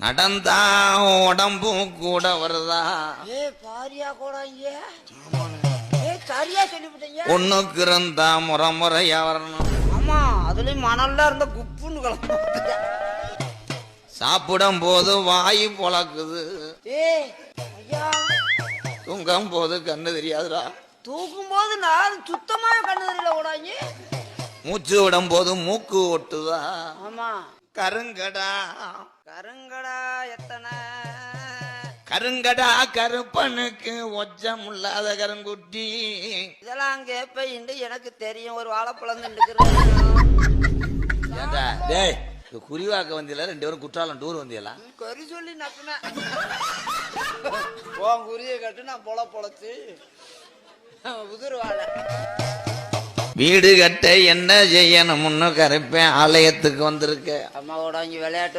நடந்தா உடம்பும் கூட வருதா? ஏ பாரியா கூட இங்க? ஏ சரியா சொல்லிவிட்டீங்க? ஒண்ணுக்கு இருந்தா முறை முறையா வரணும். ஆமா அதுலயும் மணல்ல இருந்த குப்புன்னு கிளம்ப சாப்பிடும் போது வாய் ஐயா. தூங்கும் போது கண்ணு தெரியாதுடா. தூக்கும் போது நான் சுத்தமாக கண்ணு தெரியல மூச்சு விடும் போது மூக்கு ஒட்டுதா? ஆமா. கருங்கடா. கருங்கடா எத்தனை? கருங்கடா கருப்பனுக்கு ஒச்சம் இல்லாத கருங்குட்டி. இதெல்லாம் கேப்ப எனக்கு தெரியும். ஒரு வாழைப்பழம் ஏண்டா? டேய் இது குறிவாக்க வந்தியல ரெண்டு பேரும் குற்றாலம் டூர் வந்தியல கறி சொல்லி நக்குனேன் உன் குறிய கட்டு நான் பொல பொழச்சு. உதிர் வாழை வீடு கட்ட என்ன செய்யணும்னு கருப்பேன். ஆலயத்துக்கு வந்திருக்க. அம்மாவோட இங்கே விளையாட்டு